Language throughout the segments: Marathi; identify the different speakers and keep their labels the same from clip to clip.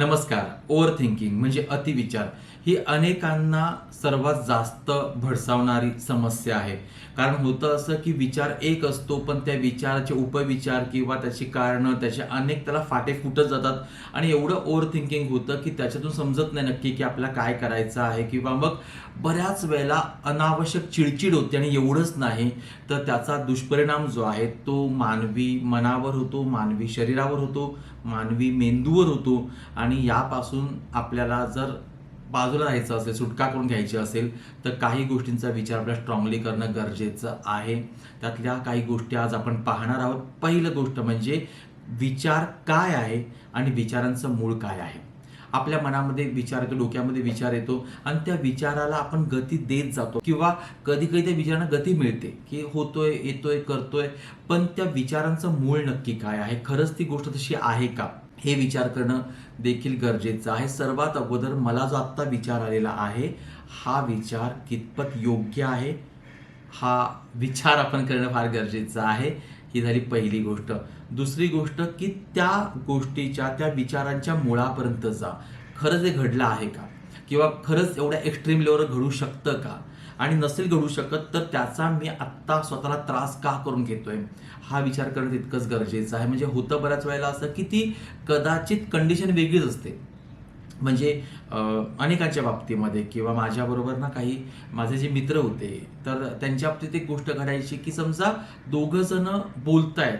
Speaker 1: नमस्कार ओव्हर थिंकिंग म्हणजे अतिविचार. ही अनेकांना सर्वात जास्त भडसावणारी समस्या आहे. कारण होतं असं की विचार एक असतो पण त्या विचाराचे उपविचार किंवा त्याची कारणं त्याचे अनेक त्याला फाटे फुटत जातात. आणि एवढं ओव्हर थिंकिंग होतं की त्याच्यातून समजत नाही नक्की की आपल्याला काय करायचं आहे. किंवा मग बऱ्याच वेळेला अनावश्यक चिडचिड होते आणि एवढंच नाही. तर त्याचा दुष्परिणाम जो आहे तो मानवी मनावर होतो मानवी शरीरावर होतो मानवी मेंदूवर होतो. आणि आणि यापासून आपल्याला जर बाजूला राहायचं असेल सुटका करून घ्यायची असेल तर काही गोष्टींचा विचार आपल्याला स्ट्रॉंगली करणं गरजेचं आहे. त्यातल्या काही गोष्टी आज आपण पाहणार आहोत. पहिलं गोष्ट म्हणजे विचार काय आहे आणि विचारांचं मूळ काय आहे? आपल्या मनामध्ये विचार डोक्यामध्ये विचार येतो आणि त्या विचाराला आपण गती देत जातो. किंवा कधी कधी त्या विचारांना गती मिळते की होतोय येतोय करतोय पण त्या विचारांचं मूळ नक्की काय आहे? खरंच ती गोष्ट तशी आहे का? हे विचार करणं देखील गरजेचं आहे. सर्वात अगोदर मला जो आत्ता विचार आलेला आहे हा विचार कितपत योग्य आहे हा विचार आपण करणं फार गरजेचं आहे. ही झाली पहिली गोष्ट. दुसरी गोष्ट की त्या गोष्टीच्या त्या विचारांच्या मुळापर्यंत जा. खरंच जे घडलं आहे का? किंवा खरंच एवढ्या एक्स्ट्रीम लेवलवर घडू शकतं का? आणि नसेल घडू शकत तर त्याचा मी आत्ता स्वतःला त्रास का करून घेतोय? हा विचार करणं तितकंच गरजेचं आहे. म्हणजे होतं बऱ्याच वेळेला असं की ती कदाचित कंडिशन वेगळीच असते. म्हणजे अनेकांच्या बाबतीमध्ये किंवा माझ्याबरोबर ना काही माझे जे मित्र होते तर त्यांच्या बाबतीत एक गोष्ट घडायची की समजा दोघं जण बोलतायत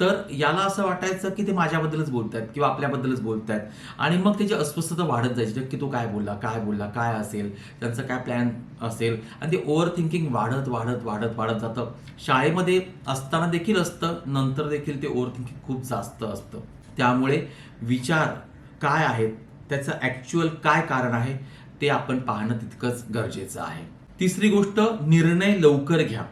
Speaker 1: तर याला असं वाटायचं की ते माझ्याबद्दलच बोलतायत किंवा आपल्याबद्दलच बोलतायत. आणि मग त्याची अस्वस्थता वाढत जायची. की तो काय बोलला काय बोलला काय असेल त्यांचा काय प्लॅन असेल. आणि ते ओव्हर थिंकिंग वाढत वाढत वाढत वाढत जातं. शाळेमध्ये असताना देखील असतं नंतर देखील ते ओव्हर थिंकिंग खूप जास्त असतं. त्यामुळे विचार काय आहेत त्याचं ॲक्च्युअल काय कारण आहे ते आपण पाहणं तितकंच गरजेचं आहे. तिसरी गोष्ट निर्णय लवकर घ्या.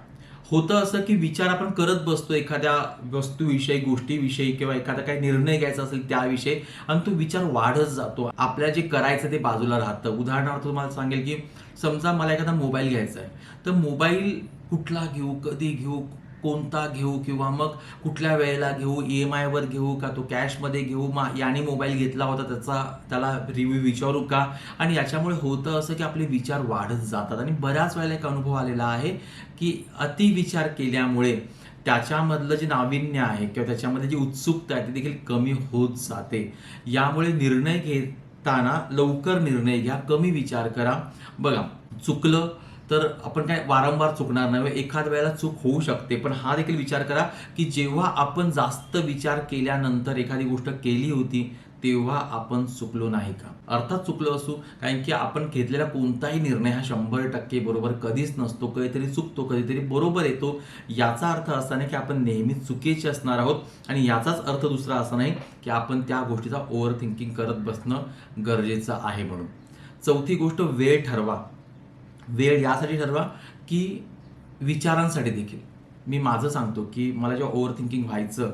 Speaker 1: होतं असं की विचार आपण करत बसतो एखाद्या वस्तूविषयी गोष्टीविषयी किंवा एखादा काही निर्णय घ्यायचा असेल त्याविषयी आणि तो विचार वाढत जातो. आपल्या जे करायचं ते बाजूला राहतं. उदाहरणार्थ तुम्हाला सांगेल की समजा मला एखादा मोबाईल घ्यायचा आहे. तर मोबाईल कुठला घेऊ कधी घेऊ कोणता घेऊ किंवा मग कुठल्या वेळेला घेऊ ई एम आयवर घेऊ का तो कॅशमध्ये घेऊ? मा याने मोबाईल घेतला होता त्याचा त्याला रिव्ह्यू विचारू का? आणि याच्यामुळे होतं असं की आपले विचार वाढत जातात. आणि बऱ्याच वेळेला एक अनुभव आलेला आहे की अतिविचार केल्यामुळे त्याच्यामधलं जे नाविन्य आहे किंवा त्याच्यामध्ये जी उत्सुकता आहे ती देखील कमी होत जाते. यामुळे निर्णय घेताना लवकर निर्णय घ्या कमी विचार करा. बघा चुकलं तर आपण काय वारंवार चुकणार नाही एखाद वेळेला चूक होऊ शकते. पण हा देखील विचार करा की जेव्हा आपण जास्त विचार केल्यानंतर एखादी गोष्ट केली होती तेव्हा आपण चुकलो नाही का? अर्थात चुकलो असू कारण की आपण घेतलेला कोणताही निर्णय हा शंभर टक्के बरोबर कधीच नसतो कधीतरी चुकतो कधीतरी बरोबर येतो. याचा अर्थ असा नाही की आपण नेहमी चुकीचे असणार आहोत आणि याचाच अर्थ दुसरा असा नाही की आपण त्या गोष्टीचा ओव्हर थिंकिंग करत बसणं गरजेचं आहे म्हणून. चौथी गोष्ट वेळ ठरवा. वेळ यासाठी ठरवा की विचारांसाठी देखील. मी माझं सांगतो की मला जेव्हा ओव्हर थिंकिंग व्हायचं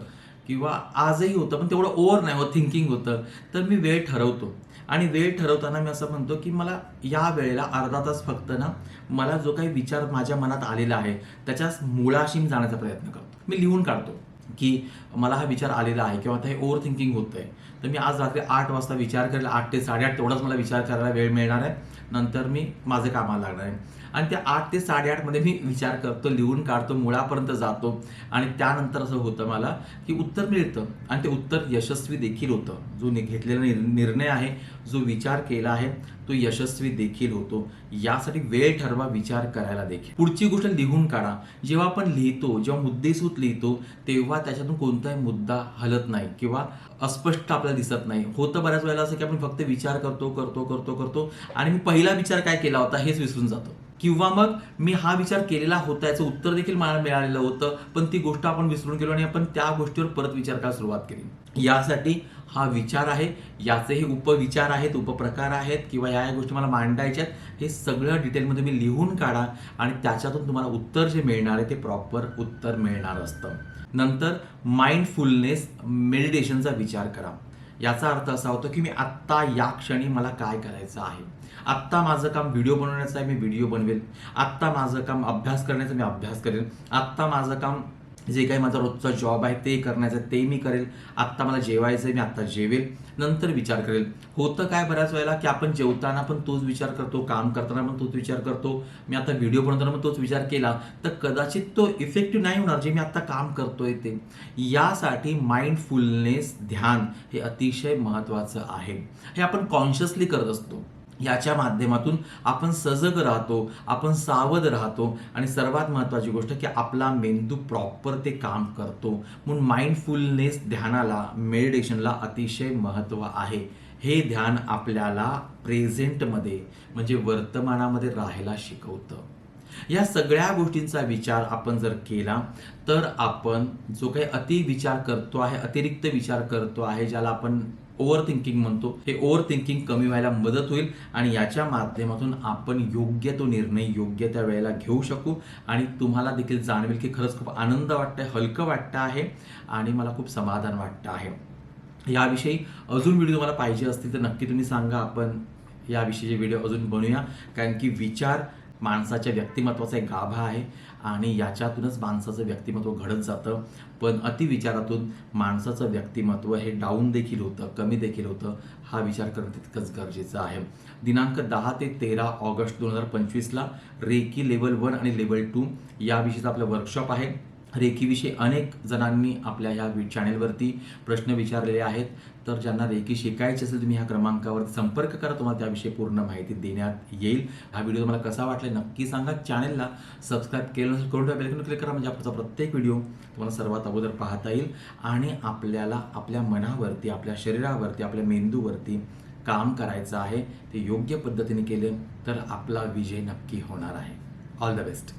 Speaker 1: किंवा आजही होतं पण तेवढं ओव्हर नाही होत थिंकिंग होतं तर मी वेळ ठरवतो. आणि वेळ ठरवताना मी असं म्हणतो की मला या वेळेला अर्धा तास फक्त ना मला जो काही विचार माझ्या मनात आलेला आहे त्याच्याच मुळाशी मी जाण्याचा प्रयत्न करतो. मी लिहून काढतो. की मला हा विचार आलेला आहे किंवा आता हे ओव्हर थिंकिंग होतं आहे तर मी आज रात्री आठ वाजता विचार करेल आठ ते साडेआठ तेवढाच मला विचार करायला वेळ मिळणार आहे. नंतर मी माझं कामाला लागणार आहे. आणि त्या आठ ते साडेआठमध्ये मी विचार करतो लिहून काढतो मुळापर्यंत जातो. आणि त्यानंतर असं होतं मला की उत्तर मिळतं आणि ते उत्तर यशस्वी देखील होतं. जो नि- घेतलेला निर्णय आहे जो विचार केला आहे तो यशस्वी देखील होतो. यासाठी वेळ ठरवा विचार करायला देखील. पुढची गोष्ट लिहून काढा. जेव्हा आपण लिहितो जेव्हा मुद्देसूत लिहितो तेव्हा त्याच्यातून कोणताही मुद्दा हलत नाही किंवा अस्पष्ट आपल्याला दिसत नाही. होतं बऱ्याच वेळेला असं की आपण फक्त विचार करतो करतो करतो करतो आणि मी पहिला विचार काय केला होता हेच विसरून जातो. किंवा मग मी हा विचार केलेला होता याचं उत्तर देखील मला मिळालेलं होतं पण ती गोष्ट आपण विसरून गेलो आणि आपण त्या गोष्टीवर परत विचार करायला सुरुवात केली. यासाठी हा विचार आहे याचेही उपविचार आहेत उपप्रकार आहेत किंवा या या गोष्टी मला मांडायच्या आहेत हे सगळं डिटेलमध्ये मी लिहून काढा आणि त्याच्यातून तुम्हाला उत्तर जे मिळणार आहे ते प्रॉपर उत्तर मिळणार असतं. नंतर माइंडफुलनेस मेडिटेशनचा विचार करा. याचा अर्थ असा होतो की मी आत्ता या क्षणी मला काय करायचं आहे? आत्ता माझं काम व्हिडिओ बनवण्याचं आहे मी व्हिडिओ बनवेल. आत्ता माझं काम अभ्यास करण्याचं मी अभ्यास करेन. आत्ता माझं काम जे काही माझा रोजचा जॉब आहे ते करण्याचं आहे, ते मी करेल. आत्ता मला जेवायचं आहे मी आत्ता जेवेल. नंतर विचार करेल. होतं काय बऱ्याच वेळेला की आपण जेवताना पण तोच विचार करतो काम करताना पण तोच विचार करतो. मी आता व्हिडिओ बनवताना पण तोच विचार केला. तर कदाचित तो इफेक्टिव्ह नाही होणार जे मी आत्ता काम करतोय ते. यासाठी माइंडफुलनेस ध्यान हे अतिशय महत्त्वाचं आहे. हे आपण कॉन्शियसली करत असतो. याच्या माध्यमातून आपण सजग राहतो आपण सावध राहतो आणि सर्वात महत्त्वाची गोष्ट की आपला मेंदू प्रॉपर ते काम करतो. म्हणून माइंडफुलनेस ध्यानाला मेडिटेशनला अतिशय महत्त्व आहे. हे ध्यान आपल्याला प्रेझेंटमध्ये म्हणजे वर्तमानामध्ये राहायला शिकवतं. या सगळ्या गोष्टींचा विचार आपण जर केला तर आपण जो काही अति विचार करतो आहे अतिरिक्त विचार करतो आहे ज्याला आपण ओव्हर थिंकिंग म्हणतो. हे ओव्हर थिंकिंग कमी व्हायला मदत होईल आणि याच्या माध्यमातून आपण योग्य तो निर्णय योग्य त्या वेळेला घेऊ शकू आणि तुम्हाला देखील जाणवेल की खरंच खूप आनंद वाटतंय हलकं वाटतं आहे आणि मला खूप समाधान वाटतं आहे. याविषयी अजून व्हिडिओ तुम्हाला पाहिजे असतील तर नक्की तुम्ही सांगा. आपण याविषयीचे व्हिडिओ अजून बनवूया. कारण की विचार माणसाच्या व्यक्तिमत्वाचा एक गाभा आहे आणि याच्यातूनच माणसाचं व्यक्तिमत्व घडत जातं. पण अतिविचारातून माणसाचं व्यक्तिमत्व हे डाऊन देखील होतं कमी देखील होतं हा विचार करणं तितकंच गरजेचं आहे. दिनांक दहा ते तेरा ऑगस्ट दोन हजार पंचवीसला रेकी लेवल वन आणि लेवल टू याविषयीचा आपलं वर्कशॉप आहे. रेकीविषयी अनेक जणांनी आपल्या ह्या चॅनेलवरती प्रश्न विचारलेले आहेत. तर ज्यांना रेकी शिकायची असेल तुम्ही ह्या क्रमांकावर संपर्क करा. तुम्हाला त्याविषयी पूर्ण माहिती देण्यात येईल. हा व्हिडिओ तुम्हाला कसा वाटला नक्की सांगा. चॅनेलला सबस्क्राईब केलं नसेल करून बेलकन क्लिक करा. म्हणजे आपला प्रत्येक व्हिडिओ तुम्हाला सर्वात अगोदर पाहता येईल. आणि आपल्याला आपल्या मनावरती आपल्या शरीरावरती आपल्या मेंदूवरती काम करायचं आहे ते योग्य पद्धतीने केले तर आपला विजय नक्की होणार आहे. All the best